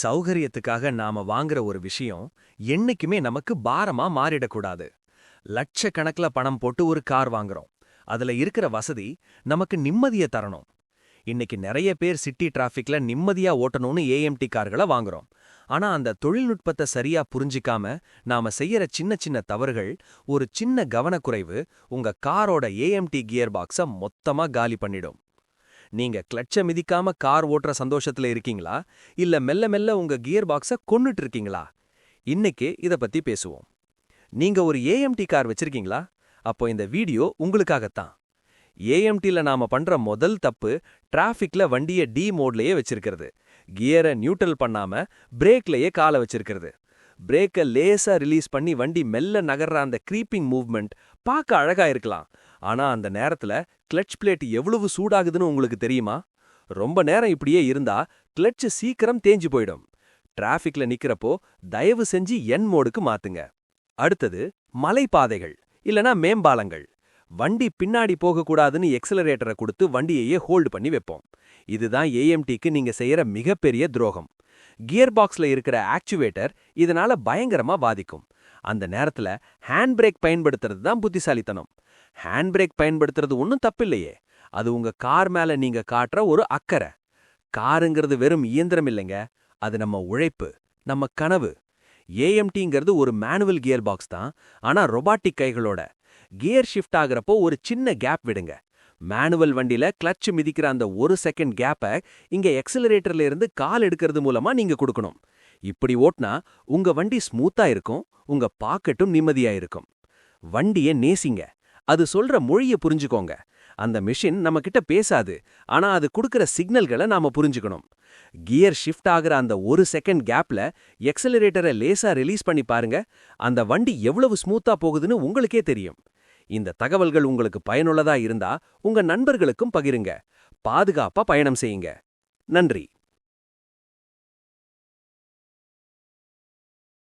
சௌகரியத்துக்காக நாம வாங்குற ஒரு விஷயம் என்னைக்குமே நமக்கு பாரமா மாறிடக்கூடாது. லட்சக்கணக்கில் பணம் போட்டு ஒரு கார் வாங்குறோம். அதுல இருக்கிற வசதி நமக்கு நிம்மதிய தரணும். இன்னைக்கு நிறைய பேர் சிட்டி டிராஃபிக்ல நிம்மதியா ஓட்டணும்னு ஏஎம்டி கார்களை வாங்குறோம். ஆனா அந்த தொழில்நுட்பத்தை சரியா புரிஞ்சிக்காம நாம செய்யற சின்ன சின்ன தவறுகள் ஒரு சின்ன கவனக்குறைவு உங்க காரோட ஏஎம்டி கியர் பாக்ஸ மொத்தமா காலி பண்ணிடும். நீங்க கிளட்ச மிதிக்காம கார் ஓட்டுற சந்தோஷத்துல இருக்கீங்களா? இல்ல மெல்ல மெல்ல உங்க கியர் பாக்ஸ கொன்னுட்டு இருக்கீங்களா இன்னைக்கு இத பத்தி பேசுவோம். நீங்க ஒரு ஏஎம்டி கார் வச்சிருக்கீங்களா? அப்போ இந்த வீடியோ உங்களுக்காகத்தான். ஏஎம்டில நாம பண்ற முதல் தப்பு டிராஃபிக்ல வண்டிய டி மோட்லயே வச்சிருக்கிறது. கியரை நியூட்ரல் பண்ணாம பிரேக்லயே காலை வச்சிருக்கிறது. பிரேக்க லேசா ரிலீஸ் பண்ணி வண்டி மெல்ல நகர்ற அந்த க்ரீப்பிங் மூவ்மெண்ட் பார்க்க அழகா இருக்கலாம். ஆனா அந்த நேரத்துல கிளட்ச் பிளேட் எவ்வளவு சூடாகுதுன்னு உங்களுக்கு தெரியுமா? ரொம்ப நேரம் இப்படியே இருந்தா கிளட்ச் சீக்கிரம் தேஞ்சு போயிடும். டிராஃபிக்ல நிக்கிறப்போ தயவு செஞ்சு என் மோடுக்கு மாத்துங்க. அடுத்தது மலைப்பாதைகள் இல்லனா மேம்பாலங்கள். வண்டி பின்னாடி போகக்கூடாதுன்னு எக்ஸலரேட்டரை கொடுத்து வண்டியையே ஹோல்டு பண்ணி வைப்போம். இதுதான் ஏஎம்டிக்கு நீங்க செய்யற மிகப்பெரிய துரோகம். கியர் பாக்ஸ்ல இருக்கிற ஆக்சுவேட்டர் இதனால பயங்கரமா பாதிக்கும். அந்த நேரத்துல ஹேண்ட் பிரேக் பயன்படுத்துறது தான் புத்திசாலித்தனம். ஹேண்ட் பிரேக் பயன்படுத்துறது ஒன்றும் தப்பில்லையே. அது உங்க கார் மேல நீங்க காட்டுற ஒரு அக்கறை. காருங்கிறது வெறும் இயந்திரம் இல்லைங்க. அது நம்ம உழைப்பு நம்ம கனவு. ஏஎம்டிங்கிறது ஒரு மேனுவல் கியர் பாக்ஸ் தான். ஆனா ரொபாட்டிக் கைகளோட. கியர் ஷிஃப்ட் ஆகுறப்போ ஒரு சின்ன கேப் விடுங்க. மேனுவல் வண்டியில கிளட்ச் மிதிக்கிற அந்த ஒரு செகண்ட் கேப்பை இங்க எக்ஸலரேட்டர்ல இருந்து கால் எடுக்கிறது மூலமா நீங்க கொடுக்கணும். இப்படி ஓட்டினா உங்க வண்டி ஸ்மூத்தா இருக்கும் உங்க பாக்கெட்டும் நிம்மதியா இருக்கும். வண்டிய நேசிங்க. அது சொல்ற மொழிய புரிஞ்சுக்கோங்க. அந்த மிஷின் நம்ம கிட்ட பேசாது ஆனா அது கொடுக்கிற சிக்னல்களை நாம புரிஞ்சுக்கணும். கியர் ஷிஃப்ட் ஆகுற அந்த ஒரு செகண்ட் கேப்ல எக்ஸலரேட்டரை லேசா ரிலீஸ் பண்ணி பாருங்க. அந்த வண்டி எவ்வளவு ஸ்மூத்தா போகுதுன்னு உங்களுக்கே தெரியும். இந்த தகவல்கள் உங்களுக்கு பயனுள்ளதா இருந்தா உங்க நண்பர்களுக்கும் பகிருங்க. பாதுகாப்பா பயணம் செய்யுங்க. நன்றி.